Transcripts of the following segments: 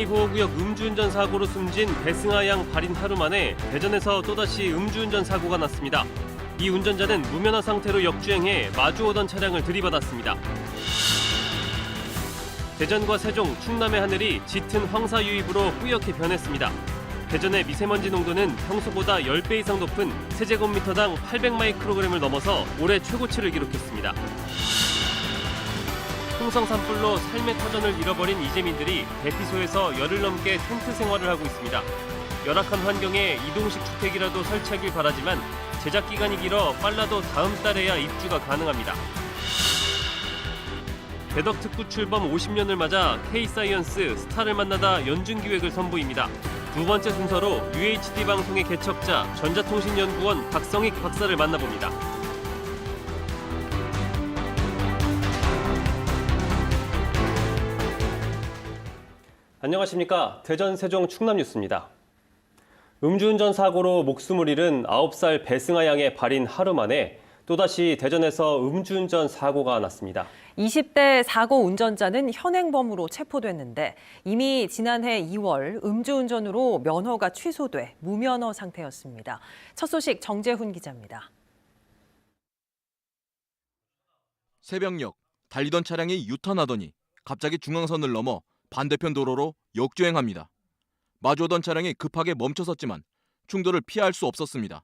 어린이 보호구역 음주운전 사고로 숨진 배승아 양 발인 하루 만에 대전에서 또다시 음주운전 사고가 났습니다. 이 운전자는 무면허 상태로 역주행해 마주오던 차량을 들이받았습니다. 대전과 세종, 충남의 하늘이 짙은 황사 유입으로 뿌옇게 변했습니다. 대전의 미세먼지 농도는 평소보다 10배 이상 높은 세제곱미터당 800마이크로그램을 넘어서 올해 최고치를 기록했습니다. 홍성 산불로 삶의 터전을 잃어버린 이재민들이 대피소에서 열흘 넘게 텐트 생활을 하고 있습니다. 열악한 환경에 이동식 주택이라도 설치하길 바라지만 제작 기간이 길어 빨라도 다음 달에야 입주가 가능합니다. 대덕 특구 출범 50년을 맞아 K사이언스 스타를 만나다 연중 기획을 선보입니다. 두 번째 순서로 UHD 방송의 개척자 전자통신연구원 박성익 박사를 만나봅니다. 안녕하십니까. 대전 세종 충남 뉴스입니다. 음주운전 사고로 목숨을 잃은 9살 배승아 양의 발인 하루 만에 또다시 대전에서 음주운전 사고가 났습니다. 20대 사고 운전자는 현행범으로 체포됐는데 이미 지난해 2월 음주운전으로 면허가 취소돼 무면허 상태였습니다. 첫 소식 정재훈 기자입니다. 새벽녘 달리던 차량이 유턴하더니 갑자기 중앙선을 넘어 반대편 도로로 역주행합니다. 마주오던 차량이 급하게 멈춰섰지만 충돌을 피할 수 없었습니다.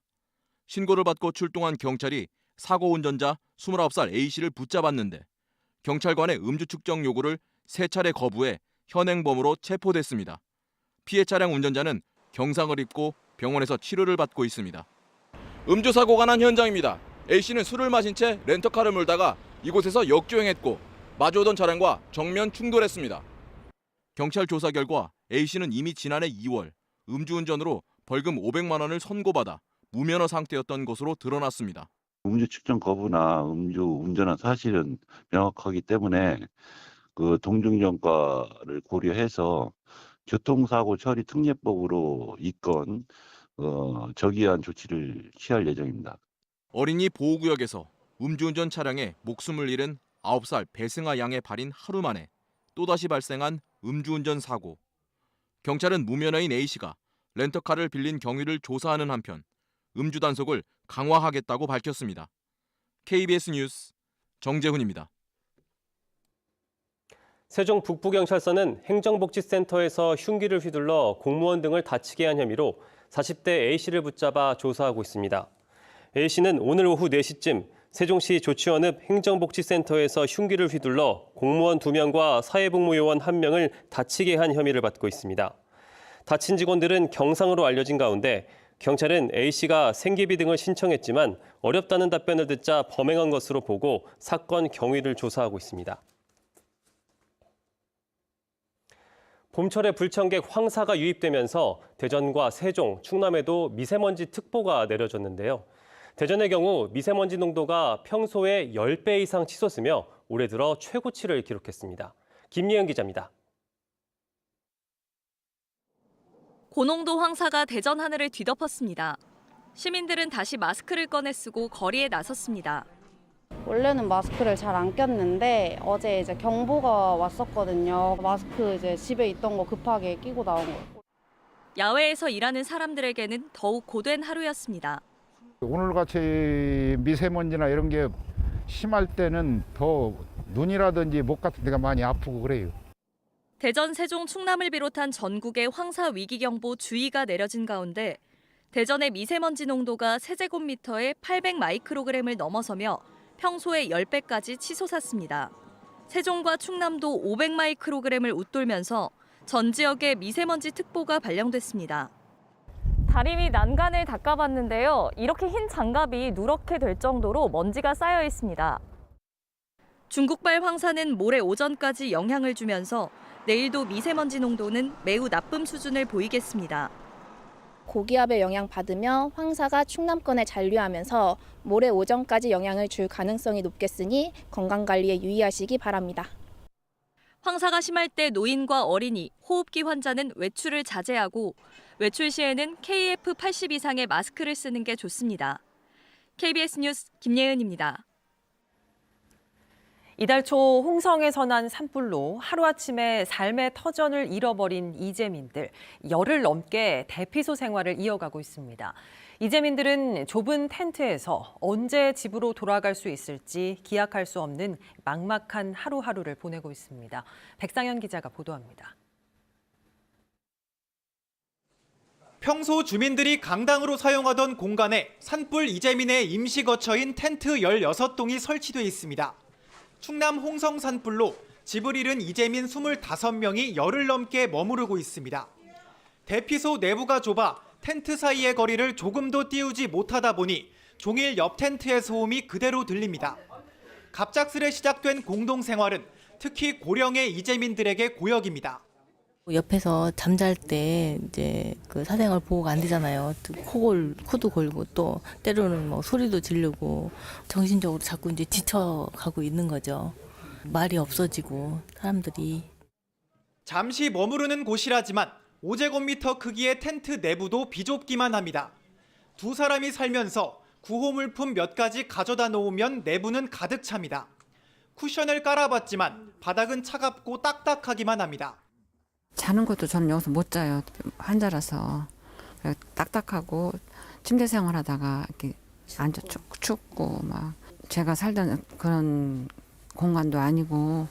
신고를 받고 출동한 경찰이 사고 운전자 29살 A씨를 붙잡았는데 경찰관의 음주 측정 요구를 세 차례 거부해 현행범으로 체포됐습니다. 피해 차량 운전자는 경상을 입고 병원에서 치료를 받고 있습니다. 음주 사고가 난 현장입니다. A씨는 술을 마신 채 렌터카를 몰다가 이곳에서 역주행했고 마주오던 차량과 정면 충돌했습니다. 경찰 조사 결과 A씨는 이미 지난해 2월 음주운전으로 벌금 500만 원을 선고받아 무면허 상태였던 것으로 드러났습니다. 음주 측정 거부나 음주 운전한 사실은 명확하기 때문에 그 동중전과를 고려해서 교통사고 처리 특례법으로 이건 어, 저기한 조치를 취할 예정입니다. 어린이 보호구역에서 음주운전 차량에 목숨을 잃은 9살 배승아 양의 발인 하루 만에 또다시 발생한 음주운전 사고. 경찰은 무면허인 A씨가 렌터카를 빌린 경위를 조사하는 한편 음주 단속을 강화하겠다고 밝혔습니다. KBS 뉴스 정재훈입니다. 세종 북부경찰서는 행정복지센터에서 흉기를 휘둘러 공무원 등을 다치게 한 혐의로 40대 A씨를 붙잡아 조사하고 있습니다. A씨는 오늘 오후 4시쯤 세종시 조치원읍 행정복지센터에서 흉기를 휘둘러 공무원 2명과 사회복무요원 1명을 다치게 한 혐의를 받고 있습니다. 다친 직원들은 경상으로 알려진 가운데 경찰은 A씨가 생계비 등을 신청했지만 어렵다는 답변을 듣자 범행한 것으로 보고 사건 경위를 조사하고 있습니다. 봄철에 불청객 황사가 유입되면서 대전과 세종, 충남에도 미세먼지 특보가 내려졌는데요. 대전의 경우 미세먼지 농도가 평소의 10배 이상 치솟으며 올해 들어 최고치를 기록했습니다. 김예은 기자입니다. 고농도 황사가 대전 하늘을 뒤덮었습니다. 시민들은 다시 마스크를 꺼내 쓰고 거리에 나섰습니다. 원래는 마스크를 잘 안 꼈는데 어제 이제 경보가 왔었거든요. 마스크 이제 집에 있던 거 급하게 끼고 나온 거예요. 야외에서 일하는 사람들에게는 더욱 고된 하루였습니다. 오늘같이 미세먼지나 이런 게 심할 때는 더 눈이라든지 목 같은 데가 많이 아프고 그래요. 대전, 세종, 충남을 비롯한 전국에 황사 위기 경보 주의가 내려진 가운데 대전의 미세먼지 농도가 세제곱미터에 800 마이크로그램을 넘어서며 평소의 10배까지 치솟았습니다. 세종과 충남도 500 마이크로그램을 웃돌면서 전 지역에 미세먼지 특보가 발령됐습니다. 다리 위 난간을 닦아봤는데요. 이렇게 흰 장갑이 누렇게 될 정도로 먼지가 쌓여 있습니다. 중국발 황사는 모레 오전까지 영향을 주면서 내일도 미세먼지 농도는 매우 나쁨 수준을 보이겠습니다. 고기압의 영향 받으며 황사가 충남권에 잔류하면서 모레 오전까지 영향을 줄 가능성이 높겠으니 건강 관리에 유의하시기 바랍니다. 황사가 심할 때 노인과 어린이, 호흡기 환자는 외출을 자제하고 외출 시에는 KF80 이상의 마스크를 쓰는 게 좋습니다. KBS 뉴스 김예은입니다. 이달 초 홍성에서 난 산불로 하루아침에 삶의 터전을 잃어버린 이재민들. 열흘 넘게 대피소 생활을 이어가고 있습니다. 이재민들은 좁은 텐트에서 언제 집으로 돌아갈 수 있을지 기약할 수 없는 막막한 하루하루를 보내고 있습니다. 백상현 기자가 보도합니다. 평소 주민들이 강당으로 사용하던 공간에 산불 이재민의 임시 거처인 텐트 16동이 설치돼 있습니다. 충남 홍성 산불로 집을 잃은 이재민 25명이 열흘 넘게 머무르고 있습니다. 대피소 내부가 좁아 텐트 사이의 거리를 조금도 띄우지 못하다 보니 종일 옆 텐트의 소음이 그대로 들립니다. 갑작스레 시작된 공동 생활은 특히 고령의 이재민들에게 고역입니다. 옆에서 잠잘 때 이제 그 사생활 보호가 안 되잖아요. 코골 코도 골고 또 때로는 뭐 소리도 지르고 정신적으로 자꾸 이제 지쳐가고 있는 거죠. 말이 없어지고 사람들이 잠시 머무르는 곳이라지만 5제곱미터 크기의 텐트 내부도 비좁기만 합니다. 두 사람이 살면서 구호물품 몇 가지 가져다 놓으면 내부는 가득 찹니다. 쿠션을 깔아봤지만 바닥은 차갑고 딱딱하기만 합니다. 자는 것도 저는 여기서 못 자요. 환자라서. 딱딱하고 침대 생활하다가 이렇게 앉아 춥, 춥고 막 제가 살던 그런 공간도 아니고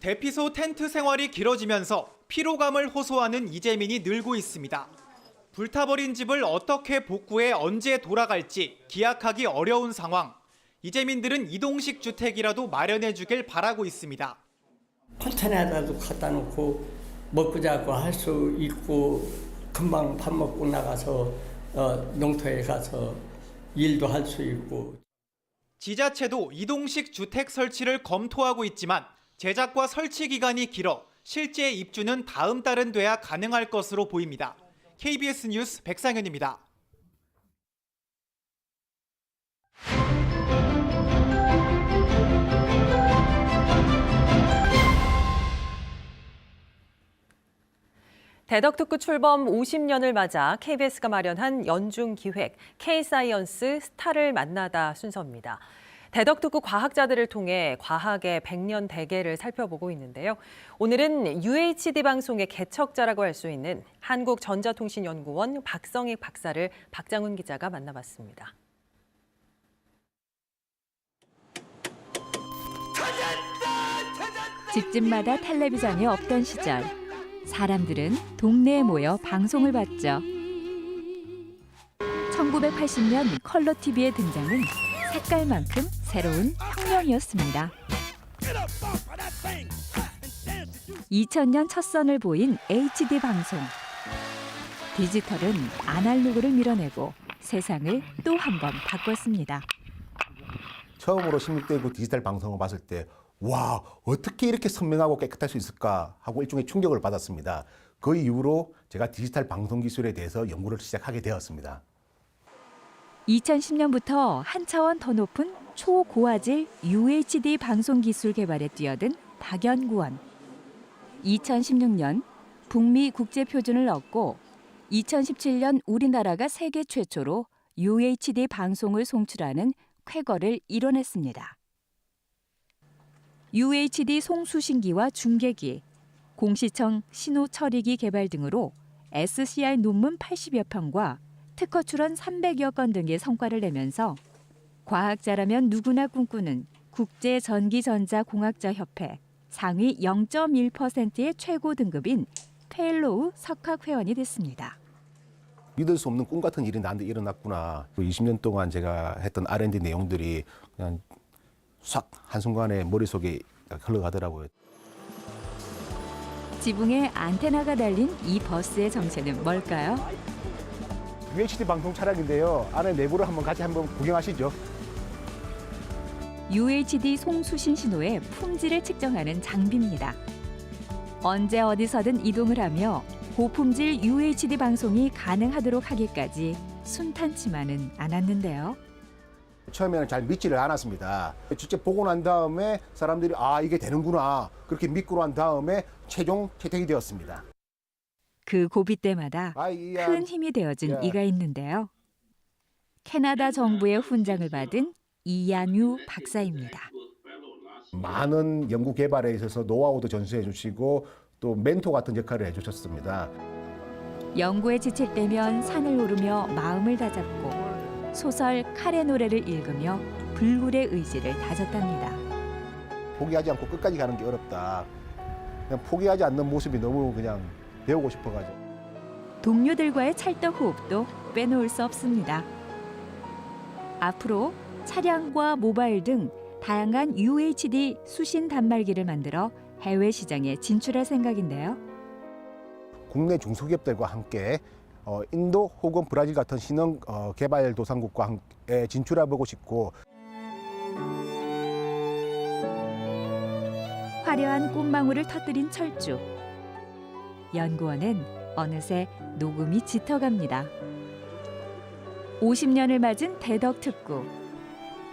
대피소 텐트 생활이 길어지면서 피로감을 호소하는 이재민이 늘고 있습니다. 불타버린 집을 어떻게 복구해 언제 돌아갈지 기약하기 어려운 상황. 이재민들은 이동식 주택이라도 마련해 주길 바라고 있습니다. 컨테이너에다도 갖다 놓고 먹고 자고 할 수 있고 금방 밥 먹고 나가서 어, 농터에 가서 일도 할 수 있고 지자체도 이동식 주택 설치를 검토하고 있지만 제작과 설치 기간이 길어 실제 입주는 다음 달은 돼야 가능할 것으로 보입니다. KBS 뉴스 백상현입니다. 대덕특구 출범 50년을 맞아 KBS가 마련한 연중 기획 K사이언스 스타를 만나다 순서입니다. 대덕특구 과학자들을 통해 과학의 백년 대계를 살펴보고 있는데요. 오늘은 UHD 방송의 개척자라고 할 수 있는 한국전자통신연구원 박성익 박사를 박장훈 기자가 만나봤습니다. 집집마다 텔레비전이 없던 시절 사람들은 동네에 모여 방송을 봤죠. 1980년 컬러 TV의 등장은 색깔만큼 새로운 혁명이었습니다. 2000년 첫 선을 보인 HD 방송. 디지털은 아날로그를 밀어내고 세상을 또 한 번 바꿨습니다. 처음으로 16대 그 디지털 방송을 봤을 때, 와, 어떻게 이렇게 선명하고 깨끗할 수 있을까 하고 일종의 충격을 받았습니다. 그 이후로 제가 디지털 방송 기술에 대해서 연구를 시작하게 되었습니다. 2010년부터 한 차원 더 높은 초고화질 UHD 방송 기술 개발에 뛰어든 박연구원. 2016년 북미 국제 표준을 얻고 2017년 우리나라가 세계 최초로 UHD 방송을 송출하는 쾌거를 이뤄냈습니다. UHD 송수신기와 중계기, 공시청 신호 처리기 개발 등으로 SCI 논문 80여 편과 특허 출원 300여 건 등의 성과를 내면서 과학자라면 누구나 꿈꾸는 국제 전기전자 공학자 협회 상위 0.1%의 최고 등급인 펠로우 석학 회원이 됐습니다. 믿을 수 없는 꿈 같은 일이 나한테 일어났구나. 20년 동안 제가 했던 R&D 내용들이 그냥 싹 한순간에 머릿속에 흘러가더라고요. 지붕에 안테나가 달린 이 버스의 정체는 뭘까요? UHD 방송 차량인데요. 안에 내부를 한번 같이 한번 구경하시죠. UHD 송수신 신호의 품질을 측정하는 장비입니다. 언제 어디서든 이동을 하며 고품질 UHD 방송이 가능하도록 하기까지 순탄치만은 않았는데요. 처음에는 잘 믿지를 않았습니다. 직접 보고 난 다음에 사람들이 아 이게 되는구나 그렇게 믿고 난 다음에 최종 채택이 되었습니다. 그 고비 때마다 아이야. 큰 힘이 되어준 야. 이가 있는데요. 캐나다 정부의 훈장을 받은 이양유 박사입니다. 많은 연구 개발에 있어서 노하우도 전수해 주시고 또 멘토 같은 역할을 해 주셨습니다. 연구에 지칠 때면 산을 오르며 마음을 다잡고 소설 칼의 노래를 읽으며 불굴의 의지를 다졌답니다. 포기하지 않고 끝까지 가는 게 어렵다. 그냥 포기하지 않는 모습이 너무 그냥 배우고 싶어가지고. 동료들과의 찰떡 호흡도 빼놓을 수 없습니다. 앞으로 차량과 모바일 등 다양한 UHD 수신 단말기를 만들어 해외 시장에 진출할 생각인데요. 국내 중소기업들과 함께 어, 인도 혹은 브라질 같은 신흥 어, 개발 도상국과 함께 진출해 보고 싶고 화려한 꽃망울을 터뜨린 철쭉. 연구원은 어느새 녹음이 짙어갑니다. 50년을 맞은 대덕 특구.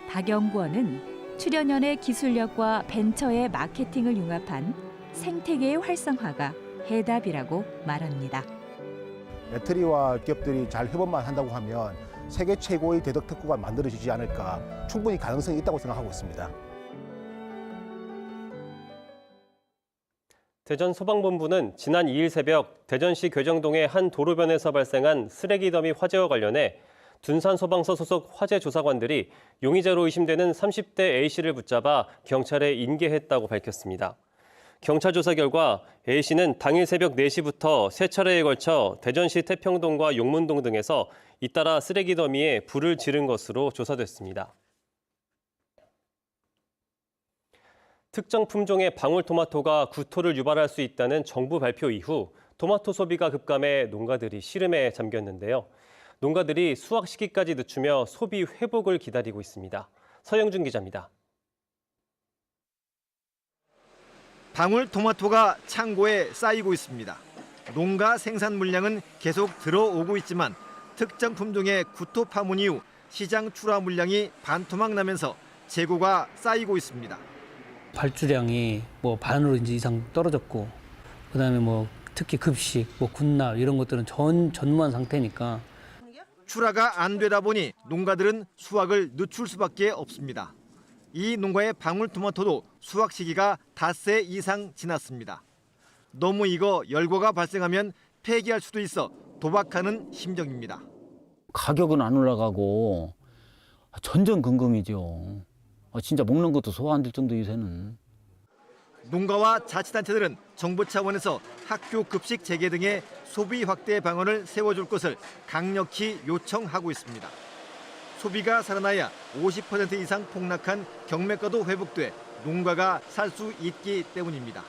박 연구원은 출연연의 기술력과 벤처의 마케팅을 융합한 생태계의 활성화가 해답이라고 말합니다. 배터리와 기업들이 잘 협업만 한다고 하면 세계 최고의 대덕 특구가 만들어지지 않을까 충분히 가능성이 있다고 생각하고 있습니다. 대전 소방본부는 지난 2일 새벽 대전시 괴정동의 한 도로변에서 발생한 쓰레기 더미 화재와 관련해 둔산소방서 소속 화재 조사관들이 용의자로 의심되는 30대 A씨를 붙잡아 경찰에 인계했다고 밝혔습니다. 경찰 조사 결과 A씨는 당일 새벽 4시부터 세 차례에 걸쳐 대전시 태평동과 용문동 등에서 잇따라 쓰레기 더미에 불을 지른 것으로 조사됐습니다. 특정 품종의 방울토마토가 구토를 유발할 수 있다는 정부 발표 이후 토마토 소비가 급감해 농가들이 시름에 잠겼는데요. 농가들이 수확 시기까지 늦추며 소비 회복을 기다리고 있습니다. 서영준 기자입니다. 방울토마토가 창고에 쌓이고 있습니다. 농가 생산 물량은 계속 들어오고 있지만 특정 품종의 구토 파문 이후 시장 출하 물량이 반토막 나면서 재고가 쌓이고 있습니다. 발주량이 뭐 반으로 이제 이상 떨어졌고 그다음에 뭐 특히 급식, 뭐 군납 이런 것들은 전 전무한 상태니까 출하가 안 되다 보니 농가들은 수확을 늦출 수밖에 없습니다. 이 농가의 방울토마토도 수확 시기가 닷새 이상 지났습니다. 너무 익어 열과가 발생하면 폐기할 수도 있어 도박하는 심정입니다. 가격은 안 올라가고 전전긍긍이죠. 아, 진짜 먹는 것도 소화 안 될 정도 요새는. 농가와 자치단체들은 정부 차원에서 학교 급식 재개 등의 소비 확대 방안을 세워줄 것을 강력히 요청하고 있습니다. 소비가 살아나야 50% 이상 폭락한 경매가도 회복돼 농가가 살 수 있기 때문입니다.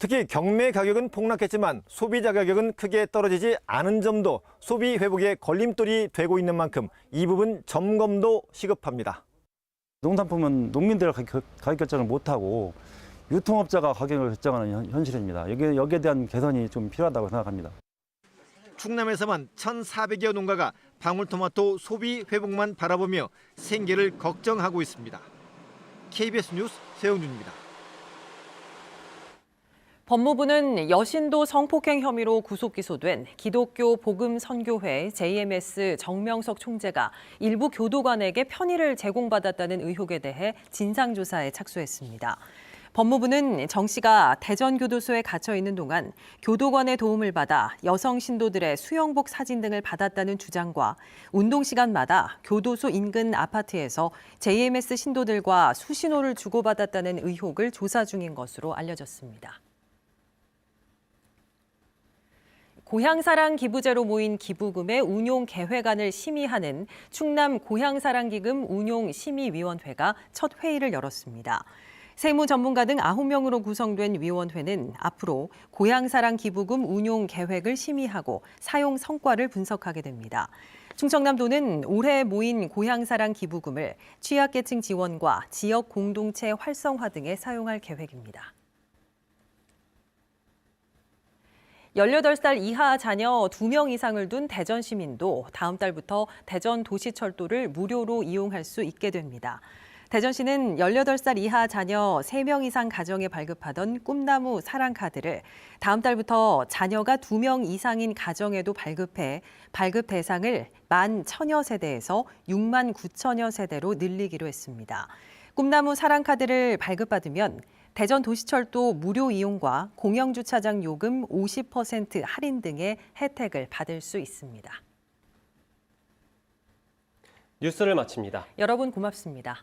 특히 경매 가격은 폭락했지만 소비자 가격은 크게 떨어지지 않은 점도 소비 회복에 걸림돌이 되고 있는 만큼 이 부분 점검도 시급합니다. 농산품은 농민들 가격, 결정을 못하고 유통업자가 가격을 결정하는 현- 현실입니다. 여기, 여기에 대한 개선이 좀 필요하다고 생각합니다. 충남에서만 1,400여 농가가 방울토마토 소비 회복만 바라보며 생계를 걱정하고 있습니다. KBS 뉴스 세영준입니다. 법무부는 여신도 성폭행 혐의로 구속 기소된 기독교 복음 선교회 JMS 정명석 총재가 일부 교도관에게 편의를 제공받았다는 의혹에 대해 진상 조사에 착수했습니다. 법무부는 정 씨가 대전 교도소에 갇혀 있는 동안 교도관의 도움을 받아 여성 신도들의 수영복 사진 등을 받았다는 주장과 운동 시간마다 교도소 인근 아파트에서 JMS 신도들과 수신호를 주고받았다는 의혹을 조사 중인 것으로 알려졌습니다. 고향사랑 기부제로 모인 기부금의 운용 계획안을 심의하는 충남 고향사랑기금 운용 심의위원회가 첫 회의를 열었습니다. 세무 전문가 등 9명으로 구성된 위원회는 앞으로 고향사랑 기부금 운용 계획을 심의하고 사용 성과를 분석하게 됩니다. 충청남도는 올해 모인 고향사랑 기부금을 취약계층 지원과 지역 공동체 활성화 등에 사용할 계획입니다. 18살 이하 자녀 2명 이상을 둔 대전 시민도 다음 달부터 대전 도시철도를 무료로 이용할 수 있게 됩니다. 대전시는 18살 이하 자녀 3명 이상 가정에 발급하던 꿈나무 사랑카드를 다음 달부터 자녀가 2명 이상인 가정에도 발급해 발급 대상을 만 천여 세대에서 6만 9천여 세대로 늘리기로 했습니다. 꿈나무 사랑카드를 발급받으면 대전 도시철도 무료 이용과 공영 주차장 요금 50% 할인 등의 혜택을 받을 수 있습니다. 뉴스를 마칩니다. 여러분 고맙습니다.